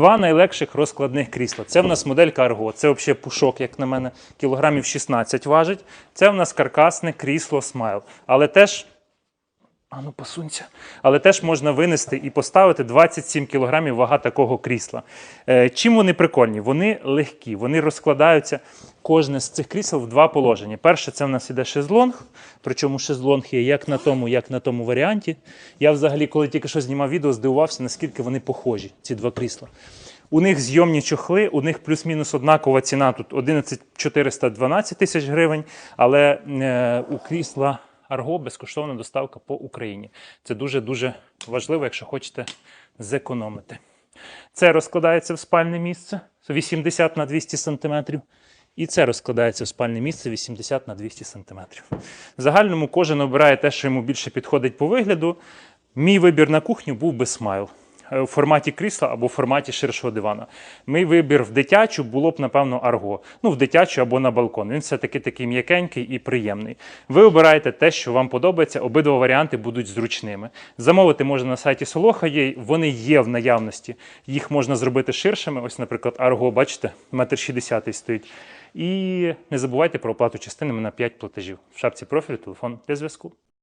Два найлегших розкладних крісла. Це в нас модель Cargo. Це взагалі пушок, як на мене, кілограмів 16 важить. Це в нас каркасне крісло Smile. Але теж. А ну посунься. Але теж можна винести і поставити 27 кг вага такого крісла. Е, чим вони прикольні? Вони легкі, вони розкладаються. Кожне з цих крісел в два положення. Перше, це в нас іде шезлонг, причому шезлонг є як на тому, як на тому варіанті. Я взагалі, коли тільки що знімав відео, здивувався, наскільки вони похожі, ці два крісла. У них зйомні чохли, у них плюс-мінус однакова ціна тут 11 400 12 тисяч гривень, але е, у крісла Арго безкоштовна доставка по Україні. Це дуже-дуже важливо, якщо хочете зекономити. Це розкладається в спальне місце 80 на 200 см. І це розкладається в спальне місце 80 на 200 см. В загальному кожен обирає те, що йому більше підходить по вигляду. Мій вибір на кухню був би смайл в форматі крісла або в форматі ширшого дивана. Мій вибір в дитячу було б, напевно, арго. Ну, в дитячу або на балкон. Він все-таки такий м'якенький і приємний. Ви обираєте те, що вам подобається. Обидва варіанти будуть зручними. Замовити можна на сайті Солоха. Вони є в наявності. Їх можна зробити ширшими. Ось, наприклад, арго, бачите, метр шістдесятий стоїть. І не забувайте про оплату частинами на 5 платежів. В шапці профілю телефон для зв'язку.